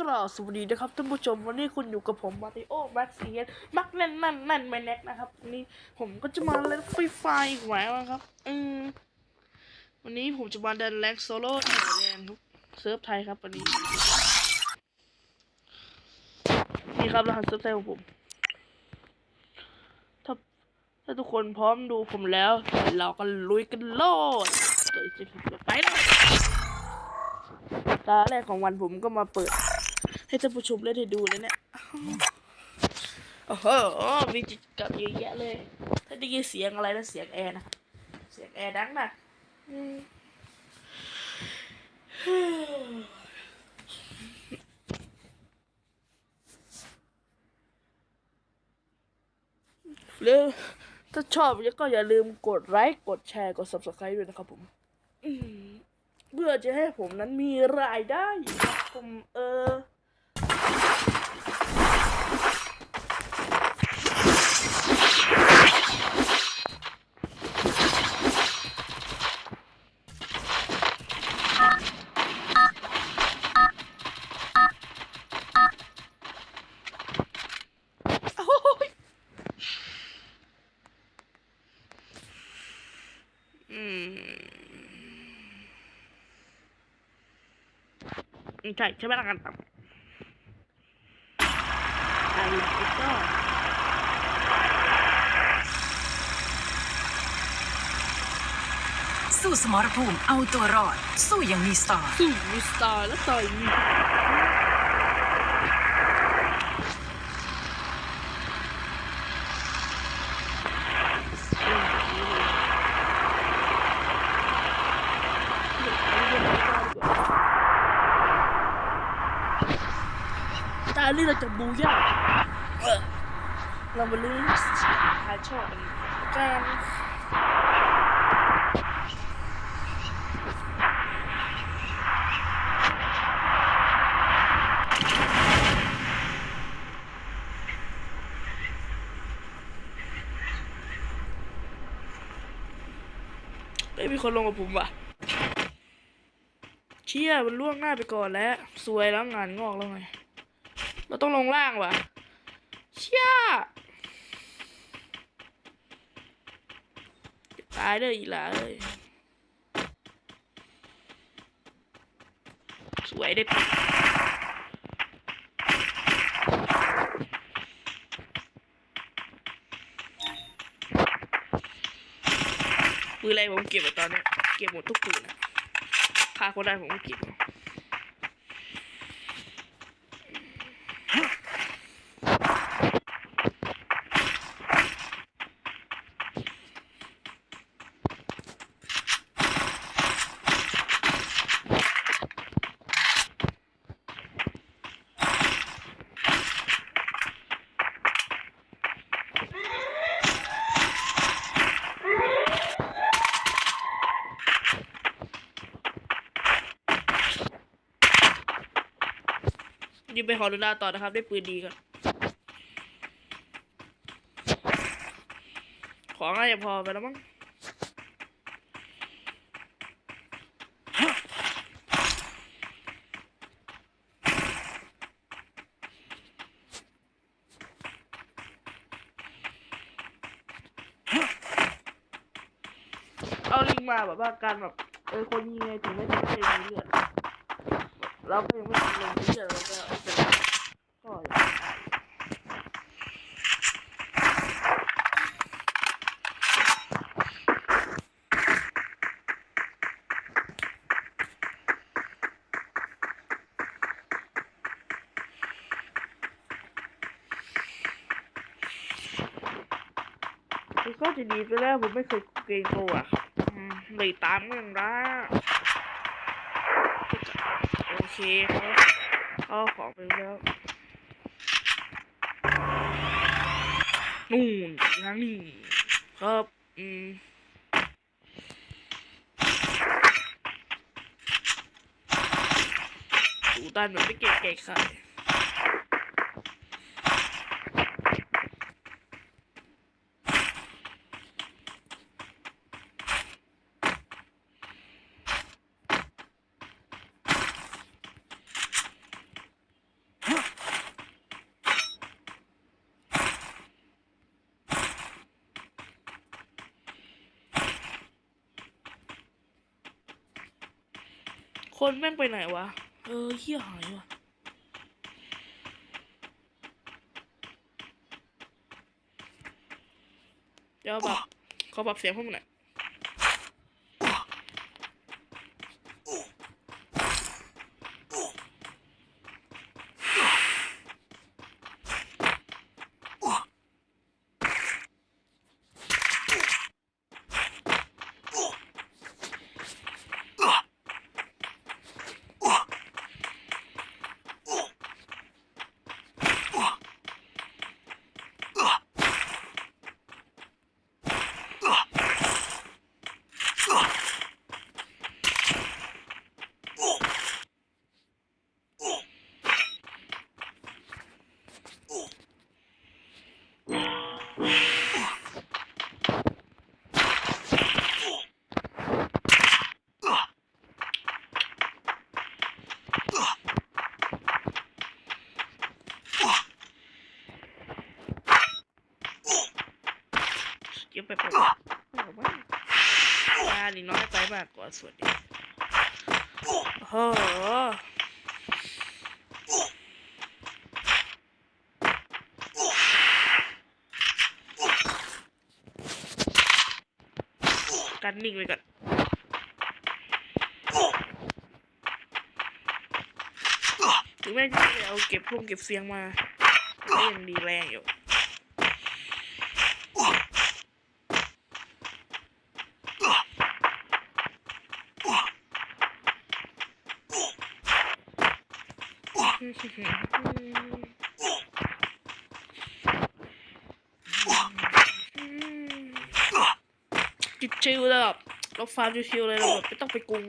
กราบสวัสดีนะครับท่านผู้ชมวันนี้คุณอยู่กับผมมาริโอแม็กซ์เนมักแน่นนั่นนั่นแมนเน็กนะครับวันนี้ผมก็จะมาเล่นไฟไฟอีกแล้วนครับ อืมวันนี้ผมจะมาเดินแรงโซโล่ไทยแด์ครับเซิร์ฟไทยครับวันนี้ นี่ครับรหัสเซิร์ฟไทยของผม ถ้าถ้าทุกคนพร้อมดูผมแล้ว เราก็ลุยกันโลดเดี๋ยวจะไปเลยตาแรกของวันผมก็มาเปิด ให้ท่านผู้ชมเล่นให้ดูเลยเนี่ยโอ้โหมีกิจกรรมเยอะแยะเลย ถ้าได้ยินเสียงอะไรนะเสียงแอร์นะครับเสียงแอร์ดังนะอืมหรือถ้าชอบก็อย่าลืมกดไลค์กดแชร์กด subscribe ด้วยนะครับผมอืมเพื่อจะให้ผมนั้นมีรายได้ครับผมเออ ใช่ใช่ไหมล่ะกันต่ำไอ้ก็สู้สมรภูมิเอาตัวรอด สู้อย่างมีสไตล์สู้มีสไตล์และต่อยมี ตาลี่เราจะบูย่าเรามาลุ้นหาโชคกันไม่มีคนลงกับผมว่ะเชี่ยมันล่วงหน้าไปก่อนแล้ว สวยแล้วงานงอกแล้วไง เราต้องลงล่างว่ะ เชี่ยตายเลยอีหลาเลยสวยได้ปืนอะไรผมเก็บไว้ตอนเนี้ยเก็บหมดทุกปืนะฆ่าคนได้ผมก็เก็บ เอายิงไปฮอร์ดูนาต่อนะครับ ได้ปืนดีก่อนของน่าจะพอไปแล้วมั้งเอาลิงมาแบบว่าการแบบเออคนยิงไงถึงไม่ถึงไม่ได้มีเลือดเราก็ยังไม่ถึงลงเลือดเราก็เอาไปก็อย่างมันก็ จะดีไปแล้วผมไม่เคยเกรงกลัวอืมเลยตามเรื่องละโอเคครับเอาของไปแล้วนู่นทางนี้ครับอืมดูดันแบบไม่เก่งเก่งค่ะ คนแม่งไปไหนวะ เออเฮี้ยหายวะเดี๋ยวแบบขอปรับเสียงพวกมึงหน่อยเก็บไปปะวะไม่เอาไว้ตาดีน้อยไป มากกว่าส่วนนี้โอ้โหกันนิ่งไปก่อนถึงแม้จะเอาเก็บพวกเก็บเสียงมาก็ยังดีแรงอยู่ จิบชิวเลยแบบเราฟาร์มชิวๆเลยเราแบบไม่ต้องไปกรุง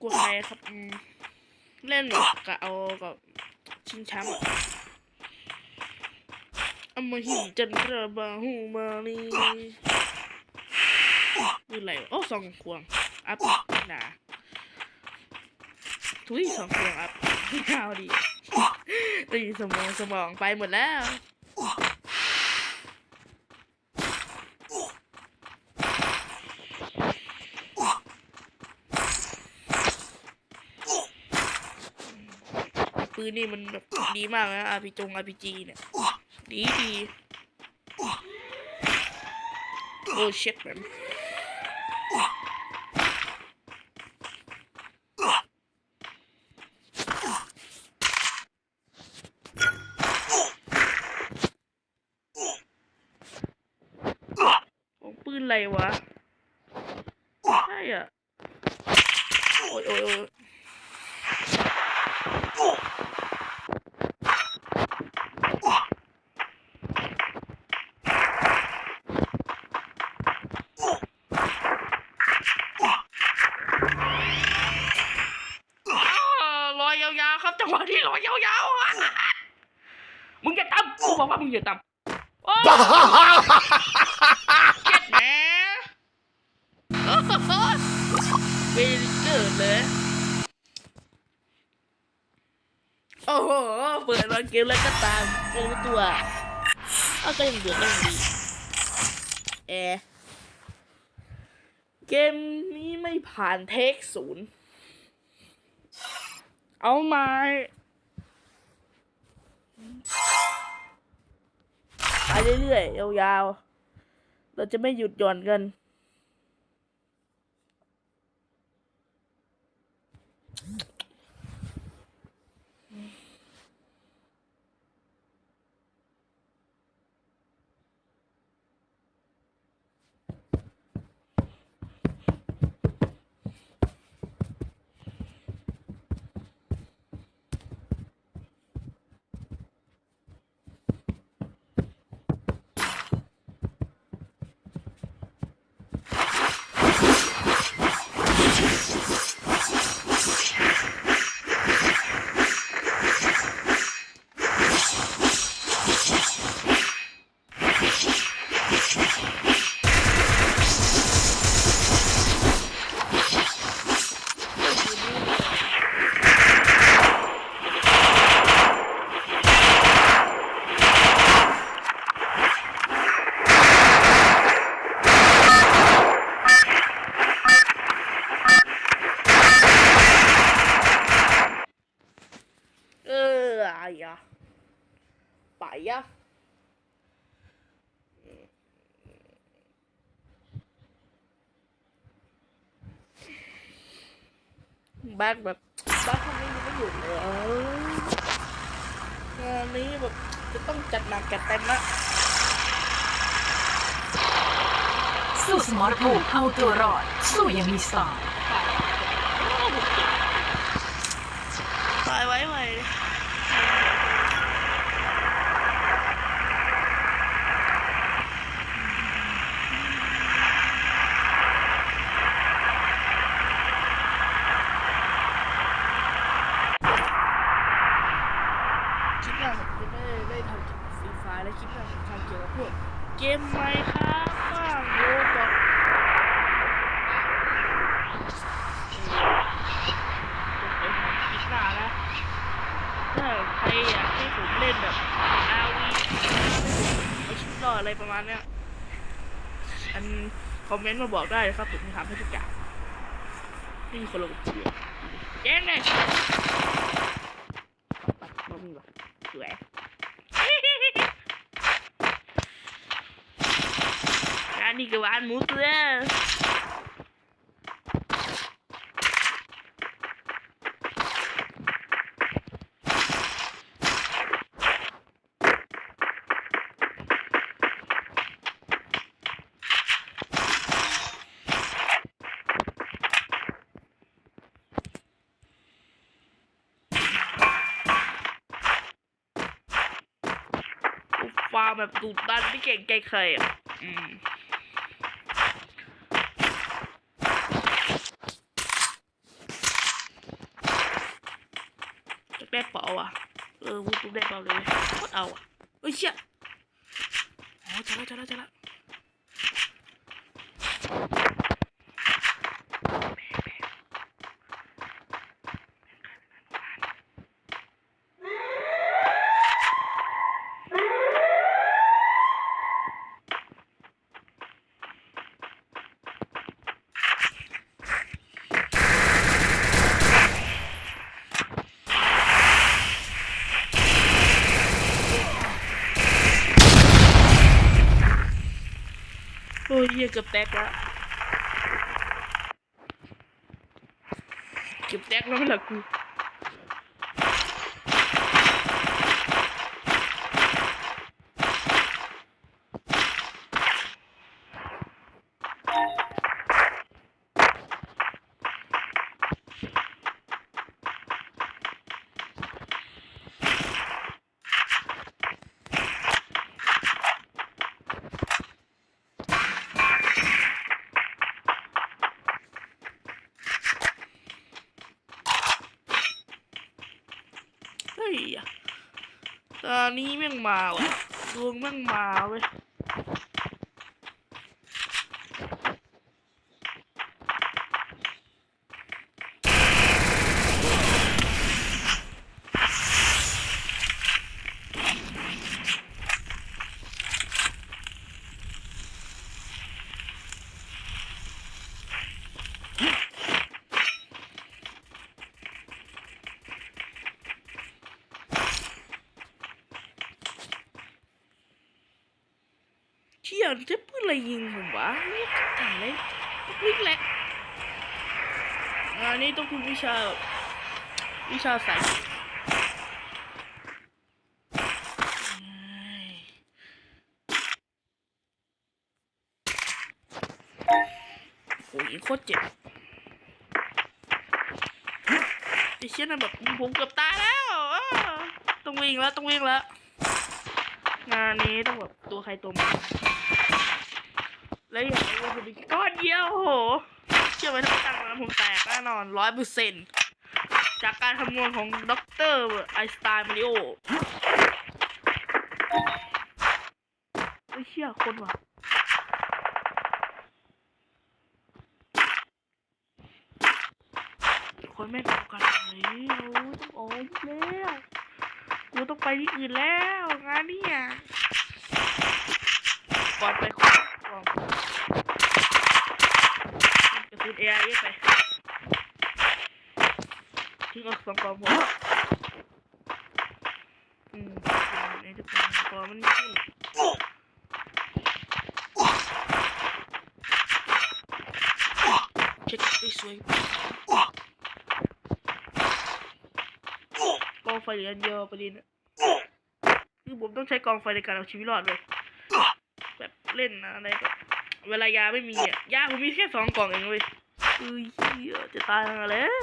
กลัวใครครับอืมเล่นแบบกะเอากับชิงช้ำอะอามาหิจันทราบาหูมานี่คืออะไรโอ้สองควงอัพหนาทุยสองควงอัพ ไม่เอาดิตีสมองสมองไปหมดแล้วปืนนี่มันแบบดีมากนะ RPG จง RPG เนี่ย ดีดีโอ้เช็ดแบบของปืนอะไรวะ ใช่อะ โอ้ยโอ้ยโอ้ย อ่าลอยยาวๆ ครับจังหวะที่ลอยยาวๆอะมึงอย่าตำกูบอกว่ามึงอย่าตำโอ้เจ็ดแหมโอ้โหเวลิเกิดเลยโอ้โหเปิดมาเกมแล้วก็ตามไม่รู้ตัวเอาก็ยังเดือดยังดีแอร์เกมนี้ไม่ผ่านเทคศูนย์ เอาไม้ไปเรื่อยๆยาวๆเราจะไม่หยุดหย่อนกัน บ้านแบบบ้านพวกนี้ยังไม่หยุดเลยเอองานนี้แบบจะต้องจัดหนักจัดเต็มละสู้สมรภูมิเอาตัวรอด สู้อย่างมีสไตล์ ตายไว้ไว้คลิปหน้าผมจะไม่ได้ทำเกี่ยวกับฟรีไฟล์และคลิปหน้าผมทำเกี่ยวกับพวกเกมไหมครับบ้างโรบอก จะไปทำคลิปหน้านะถ้าใครอยากให้ผมเล่นแบบอาวีเอาชุดรอดอะไรประมาณเนี้ย อันค อมเมนต์มาบอกได้นะครับผมจะทำให้ทุกอย่างไม่มีคนลงเชื่อแจ้งเลยปัดมามีวะสวยนี่ก็หวานหมูเตื้อ แบบดุดันไม่เก่งใจใครอะอืมจะได้เปล่าอะ เออวูดได้เปล่าเลยโคตรเอาอะเฮ้ยเชี่ยอ๋อเจอแล้วเจอแล้วเจอแล้วโอ้ย เหี้ยเกือบแตกแล้วเกือบแตกแล้วไม่หลักกู เฮ้ยตอ นี้แม่งมาว่ะดวงแม่งมาเว้ย ยจะปืนอะไรยิงผมวะนี่ถ่ายอะไรวิ่งแหลกงานนี้ต้องคุณวิชา วิชาสายโอ้ยโคตรเจ็บไอ้เชี่ยนั่นแบบผมเกือบตายแล้ว ต้องวิ่งแล้ว ต้องวิ่งแล้ว งานนี้ต้องแบบตัวใครตัวมัน แล้วอย่างไรว่าจะเป็นก้อนเดียวโอ้โห เชื่อไหมถ้าตั้งมาผมแตกแน่นอนร้อยเปอร์เซ็นต์จากการคำนวณของด็อกเตอร์ไอสไตน์มาริโอไม่เชื่อคนว่ะคนไม่ถูกกันเลยโอ้ยต้องโอ้ยแล้วกูต้องไปที่อื่นแล้วงานเนี่ยก่อนไปขอกล่อง กระสุนเอไอไปทิ้งเอาสองกล่องผมอืมในทุกคนพอมันขึ้นเช็คให้สวยกองไฟเหลืออันเดียวประเด็นะคือผมต้องใช้กองไฟในการเอาชีวิตรอดเลยแบบเล่นอะไรแบบเวลายาไม่มีอะยาผมมีแค่สองกล่องเองเว้ย อ้ยเหี้ยจะตายมาแล้ว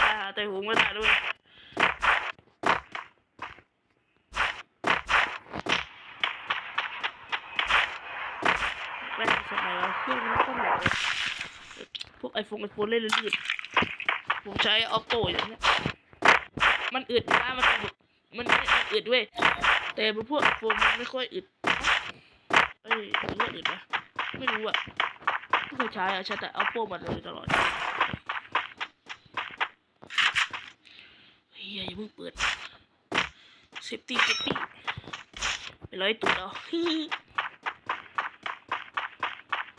ตายหาแต่ผมก็ตายด้วยแม่งสมัยเราเครื่องมันก็แหลกเลยพวกไอโฟนไอโฟนเล่นลื่นผมใช้ออโต้อย่างเงี้ยมันอึดนะมันอึดมันไม่อึดเว้ยแต่พวกโฟมมันไม่ค่อยอึดเอ้ยหรือว่าอึดนะไม่รู้อะ เคยใช้อะใช้แต่ออโต้มาเลยตลอดเฮ้ยอย่าเพิ่งเปิดเซฟตี้เซฟตี้ไปร้อยตัวแล้ว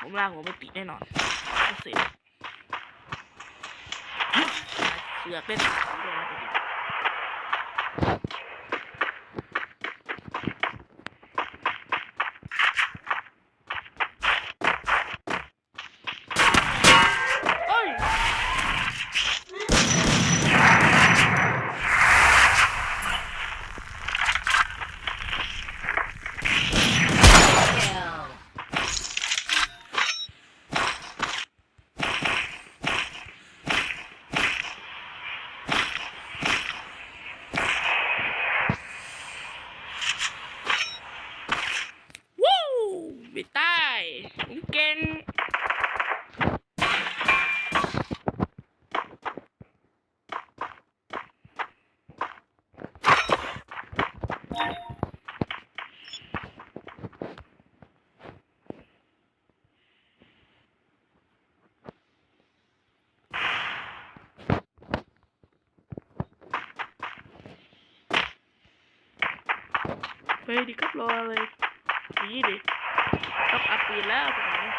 ผมล่างผมไม่ติดแน่นอนเสร็จเสือกเล่นด้วยนะประเด็นเอ้ย วู้ไม่ตายผมเก่ง ไปดิครับรออะไรนี่ดิต้องอัพปีนแล้วตรงนี้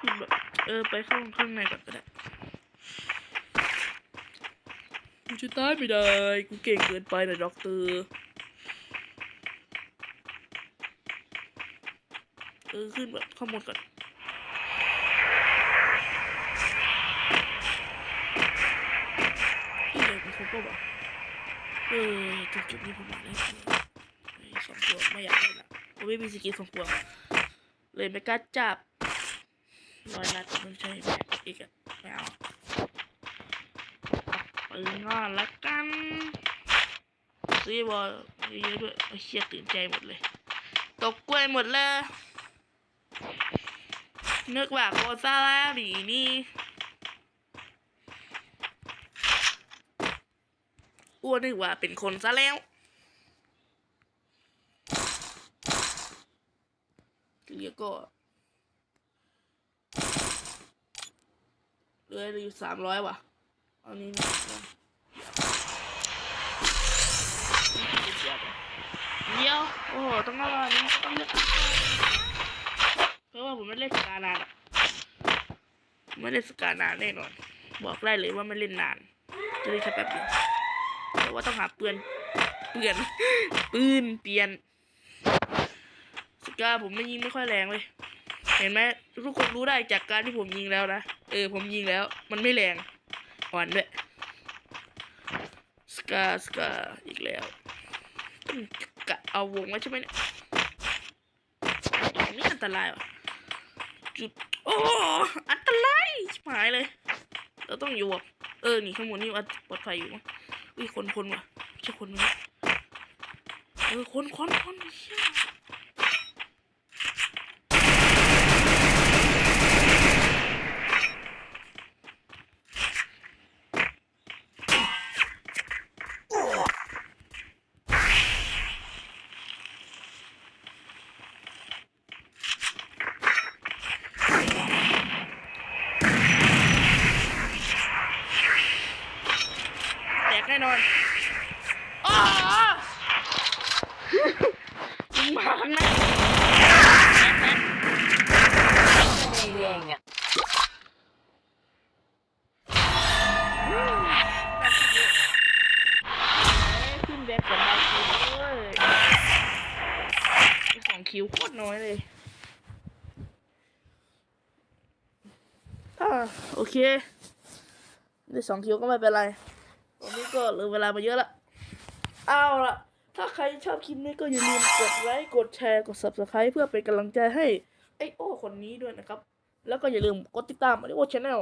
ขึ้นแบบเออไปเข้าข้างในก่อนก็ได้กูจะตายไม่ได้ กูเก่งเกินไปนะด็อกเตอร์เออขึ้นแบบข้างบนก่อนที่ไหนเป็นคนก็บอกเออ จุดนี้ผมมาได้สองตัวไม่อยากเล่นละผมไม่มีสกิลสองตัวเลยไม่กล้าจับรอยนัดมันใช่ไหมอีกอะไม่เอาปืนงอนละกันซื้อบอลเยอะๆด้วยเชี่ยตื่นใจหมดเลย ตกกล้วยหมดเลยนึกว่าโคซาแล้วดีนี่ อ้วนนึกว่าเป็นคนซะแล้วเหลือก็เหลืออยู่สามร้อยว่ะเอานี้นะเดี๋ยว โอ้ต้องเอาอันนี้ต้องเลือกเพราะว่าผมไม่เล่นสกานานไม่เล่นสกานานแน่นอน บอกได้เลยว่าไม่เล่นนานจะเล่นแค่แป๊บเดียว แต่ว่าต้องหาเปือนเปือนปืนเปลี่ยนสกาผมไม่ยิงไม่ค่อยแรงเลยเห็นไหมทุกคนรู้ได้จากการที่ผมยิงแล้วนะเออผมยิงแล้ว มันไม่แรงอ่อนด้วยสกาสกาอีกแล้วกะเอาวงไว้ใช่ไหมเนี่ยอย่างนี้อันตรายว่ะจุดโอ้อันตรายหายเลย เราต้องอยู่แบบเออ นี่ข้างบนนี่ว่าปลอดภัยอยู่มั้ง อุ้ยคนคนว่ะไม่ใช่คนนะเออคนคนคนเชี่ย กเกือบด้คิวด้วยมีสองคิวโคตรน้อยเลยโอเคได้สองคิวก็ไม่เป็นไรวันนี้ก็เหลือเวลามาเยอะละเอาละถ้าใครชอบคลิปนี้ก็อย่าลืมกดไลค์กดแชร์กด subscribe เพื่อเป็นกำลังใจให้ไอโอคนนี้ด้วยนะครับ แล้วก็อย่าลืมกดติดตามไอโอชาแนล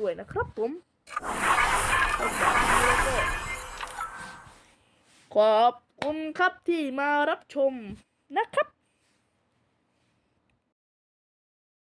ด้วยนะครับผม ขอบคุณครับที่มารับชมนะครับ